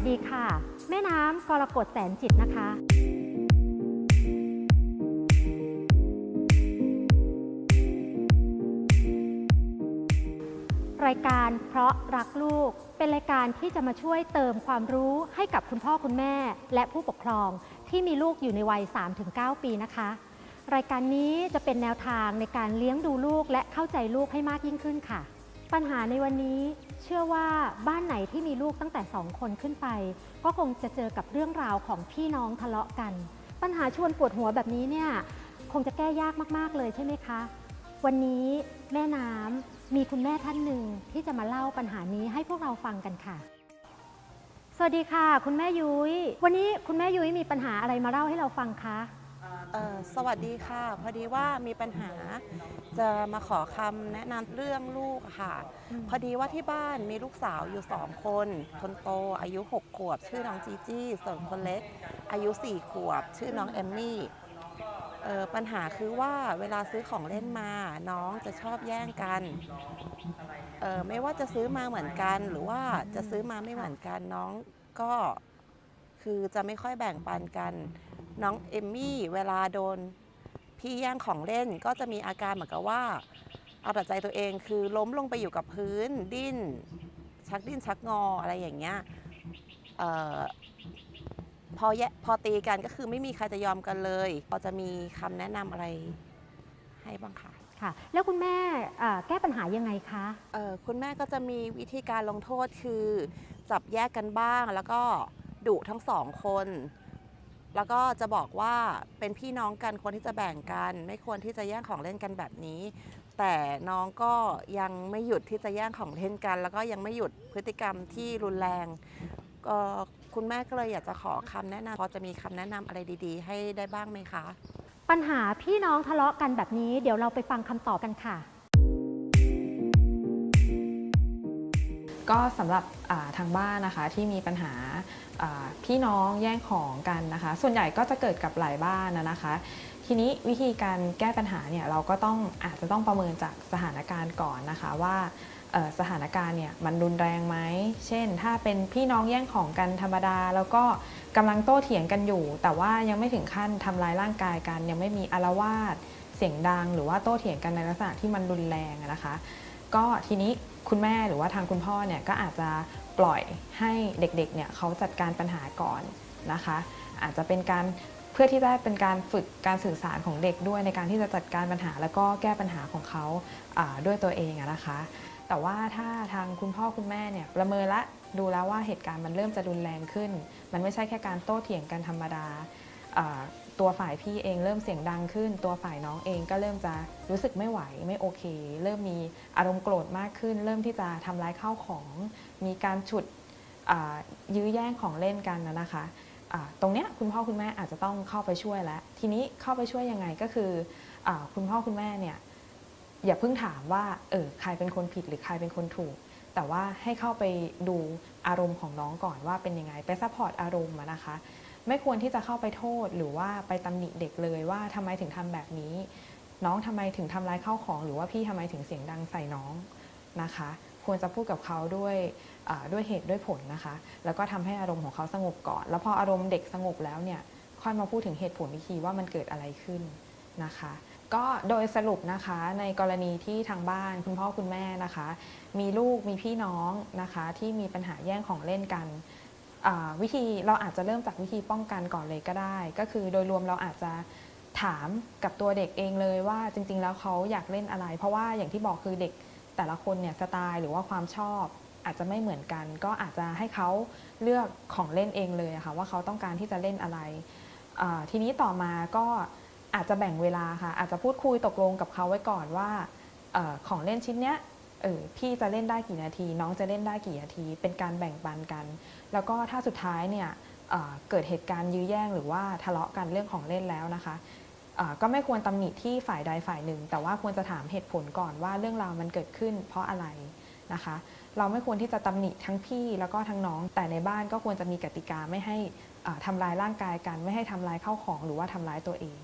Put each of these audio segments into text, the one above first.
วัสดีค่ะ แม่น้ำกรกฎแสนจิตนะคะ รายการเพราะรักลูกเป็นรายการที่จะมาช่วยเติมความรู้ให้กับคุณพ่อคุณแม่ และผู้ปกครองที่มีลูกอยู่ในวัย 3-9 ปีนะคะ รายการนี้จะเป็นแนวทางในการเลี้ยงดูลูกและเข้าใจลูกให้มากยิ่งขึ้นค่ะ ปัญหาในวันนี้เชื่อว่าบ้านไหน ลูกตั้งแต่ 2 คนขึ้นไป ก็คงจะเจอกับเรื่องราวของพี่น้องทะเลาะกัน ปัญหาชวนปวดหัวแบบนี้เนี่ยคงจะแก้ยากมากๆเลยใช่ไหมคะ วันนี้แม่น้ำมีคุณแม่ท่านหนึ่งที่จะมาเล่าปัญหานี้ให้พวกเราฟังกันค่ะ สวัสดีค่ะ คุณแม่ยุ้ยวันนี้คุณแม่ยุ้ยมีปัญหาอะไรมาเล่าให้เราฟังคะ เอ่อสวัสดีค่ะ พอดีว่ามีปัญหาจะมาขอคำแนะนำเรื่องลูกค่ะอืมพอดีว่าที่บ้านมีลูกสาวอยู่สองคน คนโตอายุ 6 ขวบ ชื่อน้องจีจี้ ส่วนคนเล็ก อายุ 4 ขวบ ชื่อน้องเอมมี่เอ่อปัญหาคือว่าเวลาซื้อของเล่นมาน้องจะชอบแย่งกันเอ่อไม่ว่าจะซื้อมาเหมือนกัน หรือว่าจะซื้อมาไม่เหมือนกันน้องก็คือจะไม่ค่อยแบ่งปันกัน น้องเอมมี่เวลาโดนพี่แย่งของเล่นก็จะมีอาการเหมือนกับว่า เอาแต่ใจตัวเองคือล้มลงไปอยู่กับพื้นดิ้น ชักดิ้นชักงออะไรอย่างเงี้ยเอ่อพอแยพอตีกันก็คือไม่มีใครจะยอมกันเลยพอจะมีคำแนะนำอะไรให้บ้างคะค่ะ แล้วคุณแม่อ่าแก้ปัญหายังไงคะเอ่อคุณแม่ก็จะมีวิธีการลงโทษคือ จับแยกกันบ้างแล้วก็ดุทั้งสองคน แล้วก็จะบอกว่าเป็นพี่น้องกันควรที่จะแบ่งกัน ไม่ควรที่จะแย่งของเล่นกันแบบนี้ แต่น้องก็ยังไม่หยุดที่จะแย่งของเล่นกัน แล้วก็ยังไม่หยุดพฤติกรรมที่รุนแรงก็คุณแม่ก็เลยอยากจะขอคำแนะนำพอจะมีคำแนะนำอะไรดีๆ ให้ได้บ้างไหมคะ ปัญหาพี่น้องทะเลาะกันแบบนี้ เดี๋ยวเราไปฟังคำตอบกันค่ะ ก็สำหรับทางบ้านนะคะที่มีปัญหาพี่น้องแย่งของกันนะคะ ส่วนใหญ่ก็จะเกิดกับหลายบ้านนะนะคะ ทีนี้วิธีการแก้ปัญหาเนี่ยเราก็ต้องอาจจะต้องประเมินจากสถานการณ์ก่อนนะคะว่าสถานการณ์เนี่ยมันรุนแรงไหม เช่น ถ้าเป็นพี่น้องแย่งของกันธรรมดา แล้วก็กำลังโต้เถียงกันอยู่ แต่ว่ายังไม่ถึงขั้นทำร้ายร่างกายกัน ยังไม่มีอารวาสเสียงดัง หรือว่าโต้เถียงกันในลักษณะที่มันรุนแรงนะคะ ก็ทีนี้คุณแม่หรือว่าทางคุณพ่อเนี่ยก็อาจจะปล่อยให้เด็กๆเนี่ยเขาจัดการปัญหาก่อนนะคะ อาจจะเป็นการเพื่อที่ได้เป็นการฝึกการสื่อสารของเด็กด้วยในการที่จะจัดการปัญหาแล้วก็แก้ปัญหาของเขาาด้วยตัวเองนะคะ แต่ว่าถ้าทางคุณพ่อคุณแม่เนี่ยประเมินละดูแล้วว่าเหตุการณ์มันเริ่มจะรุนแรงขึ้น มันไม่ใช่แค่การโต้เถียงกันธรรมดา ตัวฝ่ายพี่เองเริ่มเสียงดังขึ้น ตัวฝ่ายน้องเองก็เริ่มจะรู้สึกไม่ไหวไม่โอเค เริ่มมีอารมณ์โกรธมากขึ้น เริ่มที่จะทำร้ายข้าวของ มีการฉุดยื้อแย่งของเล่นกันนะนะคะตรงเนี้ยคุณพ่อคุณแม่อาจจะต้องเข้าไปช่วยแล้ว ทีนี้เข้าไปช่วยยังไงก็คืออคุณพ่อคุณแม่เนี่ยอย่าเพิ่งถามว่าเออใครเป็นคนผิดหรือใครเป็นคนถูก แต่ว่าให้เข้าไปดูอารมณ์ของน้องก่อนว่าเป็นยังไงไปซัพพอร์ตอารมณ์นะคะ ไม่ควรที่จะเข้าไปโทษหรือว่าไปตำหนิเด็กเลยว่าทำไมถึงทำแบบนี้ น้องทำไมถึงทำร้ายข้าวของ หรือว่าพี่ทำไมถึงเสียงดังใส่น้องนะคะ ควรจะพูดกับเขาด้วยด้วยเหตุด้วยผลนะคะ แล้วก็ทำให้อารมณ์ของเขาสงบก่อน แล้วพออารมณ์เด็กสงบแล้วเนี่ยค่อยมาพูดถึงเหตุผลอีกทีว่ามันเกิดอะไรขึ้นนะคะ ก็โดยสรุปนะคะในกรณีที่ทางบ้านคุณพ่อคุณแม่นะคะ มีลูกมีพี่น้องนะคะ ที่มีปัญหาแย่งของเล่นกัน วิธีเราอาจจะเริ่มจากวิธีป้องกันก่อนเลยก็ได้ ก็คือโดยรวมเราอาจจะถามกับตัวเด็กเองเลยว่าจริง ๆ แล้วเขาอยากเล่นอะไร เพราะว่าอย่างที่บอกคือเด็กแต่ละคนเนี่ยสไตล์หรือว่าความชอบอาจจะไม่เหมือนกัน ก็อาจจะให้เขาเลือกของเล่นเองเลยอะค่ะว่าเขาต้องการที่จะเล่นอะไรทีนี้ต่อมาก็อาจจะแบ่งเวลาค่ะ อาจจะพูดคุยตกลงกับเขาไว้ก่อนว่าออของเล่นชิ้นเนี้ยเออพี่จะเล่นได้กี่นาที น้องจะเล่นได้กี่นาที เป็นการแบ่งปันกัน แล้วก็ถ้าสุดท้ายเนี่ยเเกิดเหตุการณ์ยื้อแย่งหรือว่าทะเลาะกันเรื่องของเล่นแล้วนะคะก็ไม่ควรตำหนิที่ฝ่ายใดฝ่ายหนึ่ง แต่ว่าควรจะถามเหตุผลก่อนว่าเรื่องราวมันเกิดขึ้นเพราะอะไรนะคะ เราไม่ควรที่จะตำหนิทั้งพี่แล้วก็ทั้งน้อง แต่ในบ้านก็ควรจะมีกติกาไม่ให้เอ่อทำลายร่างกายกัน ไม่ให้ทำลายข้าวของหรือว่าทำร้ายตัวเอง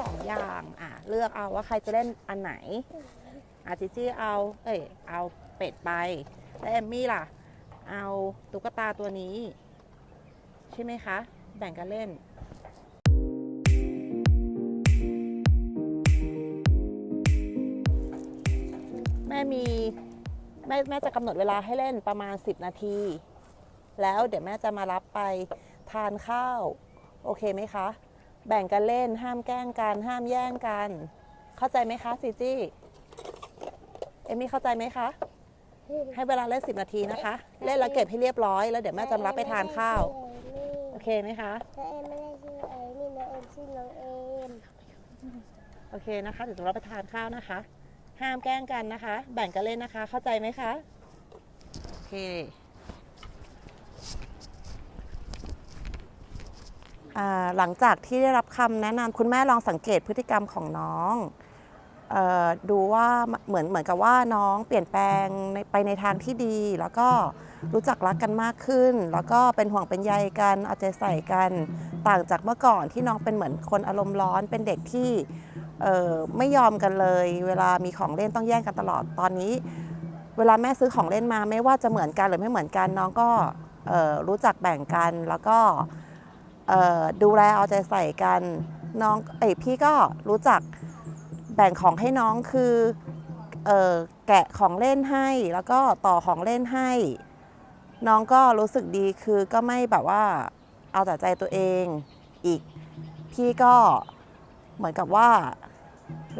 สองอย่างอะเลือกเอาว่าใครจะเล่นอันไหนอะจิจี้เอา เอ้ยเอาเป็ดไปแล้วเอมมี่ล่ะ เอาตุ๊กตาตัวนี้ ใช่ไหมคะ แบ่งกันเล่นแม่มีแม่แม่จะกำหนดเวลาให้เล่นประมาณ 10 นาที แล้วเดี๋ยวแม่จะมารับไปทานข้าว โอเคไหมคะ แบ่งกันเล่นห้ามแกล้งกัน ห้ามแย่งกัน เข้าใจไหมคะซีจี้เอมมี่เข้าใจไหมคะ ให้เวลาเล่น10นาทีนะคะ เล่นแล้วเก็บให้เรียบร้อย แล้วเดี๋ยวแม่จะมารับไปทานข้าว โอเคไหมคะน้องเอมไม่ได้ชื่อเอมี่น้องเอมชื่อน้องเอมโอเคนะคะเดี๋ยวจะรับไปทานข้าวนะคะ ห้ามแกล้งกันนะคะ แบ่งกันเล่นนะคะ เข้าใจไหมคะ โอเค อ่า หลังจากที่ได้รับคำแนะนำคุณแม่ลองสังเกตพฤติกรรมของน้องออดูว่าเหมือนเหมือนกับว่าน้องเปลี่ยนแปลงไปในทางที่ดี แล้วก็รู้จักรักกันมากขึ้น แล้วก็เป็นห่วงเป็นใยกันเอาใจใส่กันต่างจากเมื่อก่อนที่น้องเป็นเหมือนคนอารมณ์ร้อนเป็นเด็กที่ไม่ยอมกันเลย เวลามีของเล่นต้องแย่งกันตลอดตอนนี้ เวลาแม่ซื้อของเล่นมาไม่ว่าจะเหมือนกันหรือไม่เหมือนกันน้องก็รู้จักแบ่งกันแล้วก็ ดูแลเอาใจใส่กันน้องเอยพี่ก็รู้จักแบ่งของให้น้องคือออแกะของเล่นให้แล้วก็ต่อของเล่นให้ น้องก็รู้สึกดีคือก็ไม่แบบว่าเอาแต่ใจตัวเองอีก พี่ก็เหมือนกับว่า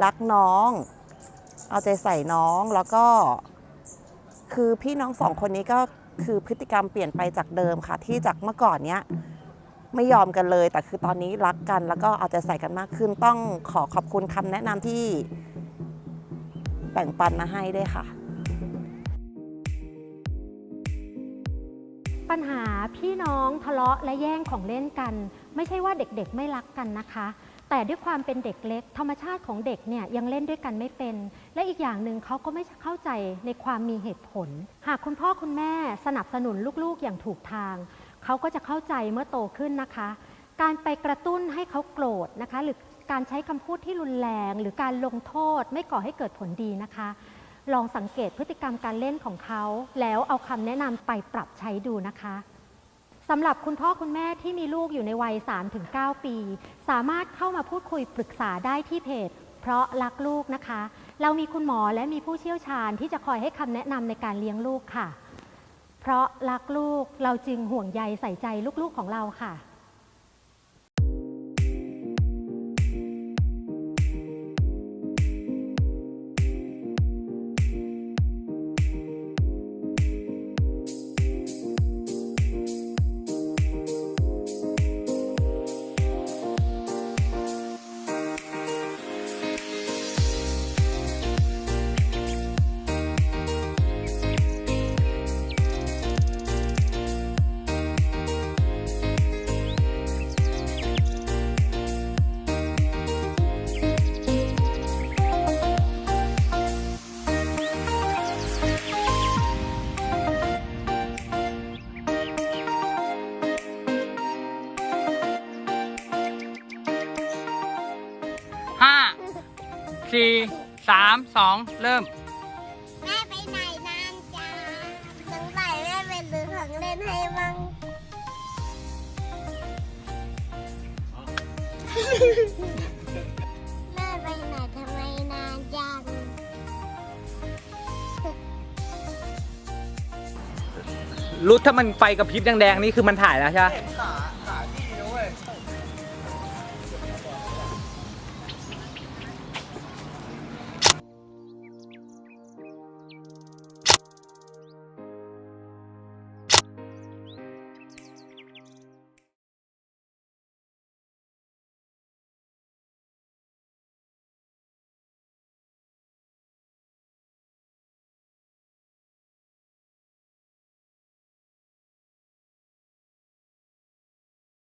รักน้อง เอาใจใส่น้องแล้วก็ คือพี่น้องสองคนนี้ก็คือพฤติกรรมเปลี่ยนไปจากเดิมค่ะ ที่จากเมื่อก่อนเนี้ย ไม่ยอมกันเลย แต่คือตอนนี้รักกัน แล้วก็เอาใจใส่กันมากขึ้น ต้องขอขอบคุณคำแนะนำที่แบ่งปันมาให้ด้วยค่ะ ปัญหาพี่น้องทะเลาะและแย่งของเล่นกัน ไม่ใช่ว่าเด็กๆไม่รักกันนะคะ แต่ด้วยความเป็นเด็กเล็ก ธรรมชาติของเด็กเนี่ยยังเล่นด้วยกันไม่เป็น และอีกอย่างหนึ่งเขาก็ไม่เข้าใจในความมีเหตุผล หากคุณพ่อคุณแม่สนับสนุนลูกๆอย่างถูกทาง เขาก็จะเข้าใจเมื่อโตขึ้นนะคะ การไปกระตุ้นให้เขาโกรธนะคะ หรือการใช้คำพูดที่รุนแรง หรือการลงโทษไม่ก่อให้เกิดผลดีนะคะ ลองสังเกตพฤติกรรมการเล่นของเขา แล้วเอาคำแนะนำไปปรับใช้ดูนะคะสำหรับคุณพ่อคุณแม่ที่มีลูกอยู่ในวัย 3-9 ปี สามารถเข้ามาพูดคุยปรึกษาได้ที่เพจ เพราะรักลูกนะคะ เรามีคุณหมอและมีผู้เชี่ยวชาญที่จะคอยให้คำแนะนำในการเลี้ยงลูกค่ะ เพราะรักลูกเราจึงห่วงใยใส่ใจลูกๆของเราค่ะ สี่สามสองเริ่ม แม่ไปไหนนานจังสงสัยแม่ไปซื้อของเล่นให้มั้งแม่ไปไหนทำไมนานจังรุดถ้ามันไฟกระพริบแดงๆนี่คือมันถ่ายแล้วใช่ไหม เข็มขา